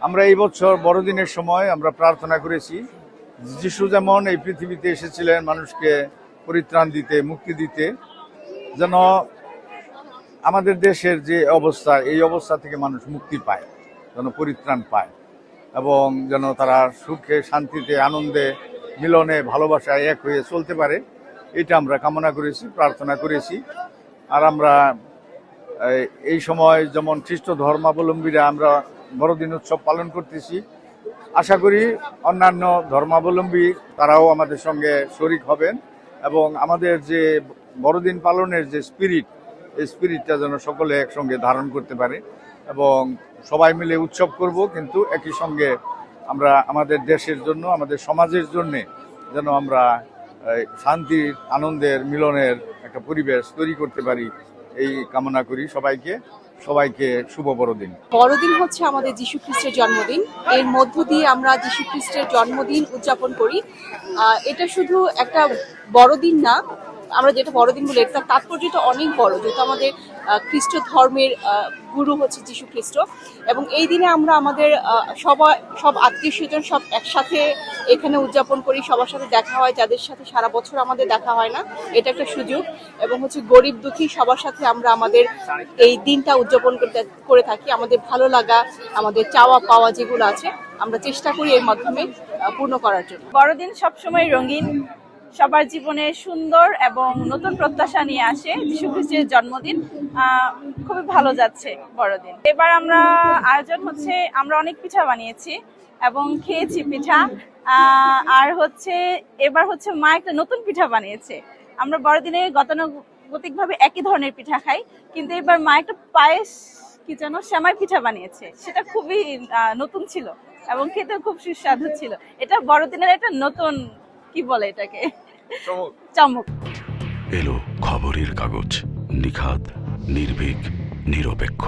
আমরা এই বছর বড়দিনের সময় আমরা প্রার্থনা করেছি, যিশু যেমন এই পৃথিবীতে এসেছিলেন মানুষকে পরিত্রাণ দিতে, মুক্তি দিতে, যেন আমাদের দেশের যে অবস্থা, এই অবস্থা থেকে মানুষ মুক্তি পায়, যেন পরিত্রাণ পায়, এবং যেন তারা সুখে, শান্তিতে, আনন্দে, মিলনে, ভালোবাসায় এক হয়ে চলতে পারে, এটা আমরা কামনা করেছি, প্রার্থনা করেছি। আর আমরা, এই- সময় যেমন খ্রিস্ট ধর্মাবলম্বীরা আমরা বড়দিন উৎসব পালন করতেছি। আশা করি অন্যান্য ধর্মাবলম্বী তারাও আমাদের সঙ্গে শরিক হবেন এবং আমাদের যে বড়দিন পালনের যে স্পিরিট এই স্পিরিটটা যেন সকলে একসঙ্গে ধারণ করতে পারে এবং সবাই মিলে উৎসব করব, কিন্তু একই সঙ্গে আমরা আমাদের দেশের জন্য, আমাদের সমাজের জন্য যেন আমরা শান্তির আনন্দের মিলনের একটা পরিবেশ তৈরি করতে পারি। এই কামনা করি সবাইকে। সবাইকে শুভ বড়দিন। বড়দিন হচ্ছে আমাদের যীশু খ্রিস্টের জন্মদিন। এর মধ্য দিয়ে আমরা যীশু খ্রিস্টের জন্মদিন উদযাপন করি। এটা শুধু একটা বড়দিন না আমরা যেটা বড়দিন বলি তার তাৎপর্যটা অনেক বড়, যেহেতু আমাদের খ্রিস্ট ধর্মের গুরু হচ্ছে যীশু খ্রিস্ট এবং এই দিনে আমরা আমাদের সবাই, সব আত্মীয় স্বজন সব একসাথে এখানে উদযাপন করি, সবার সাথে দেখা হয়, যাদের সাথে সারা বছর আমাদের দেখা হয় না, এটা একটা সুযোগ। এবং হচ্ছে গরিব দুঃখী সবার সাথে আমরা আমাদের এই দিনটা উদযাপন করতে, করে থাকি। আমাদের ভালো লাগা, আমাদের চাওয়া পাওয়া যেগুলো আছে, আমরা চেষ্টা করি এর মাধ্যমে পূর্ণ করার জন্য। বড়দিন সবসময় রঙিন সবার জীবনে সুন্দর এবং নতুন প্রত্যাশা নিয়ে আসে। যীশু খ্রিস্টের জন্মদিন খুবই ভালো যাচ্ছে বড়দিন। এবার আমরা আয়োজন হচ্ছে, আমরা অনেক পিঠা বানিয়েছি এবং খেয়েছি পিঠা। আর হচ্ছে, এবার হচ্ছে মা একটা নতুন পিঠা বানিয়েছে। আমরা বড়দিনে গতানুগতিক ভাবে একই ধরনের পিঠা খাই, কিন্তু এবার মা একটা পায়েস, কি যেন, সেমাই পিঠা বানিয়েছে। সেটা খুবই নতুন ছিল এবং খেতে খুব সুস্বাদু ছিল। এটা বড়দিনের একটা নতুন কি বলে এটাকে? চমক। এলো খবরের কাগজ নিখাত নির্ভীক নিরপেক্ষ।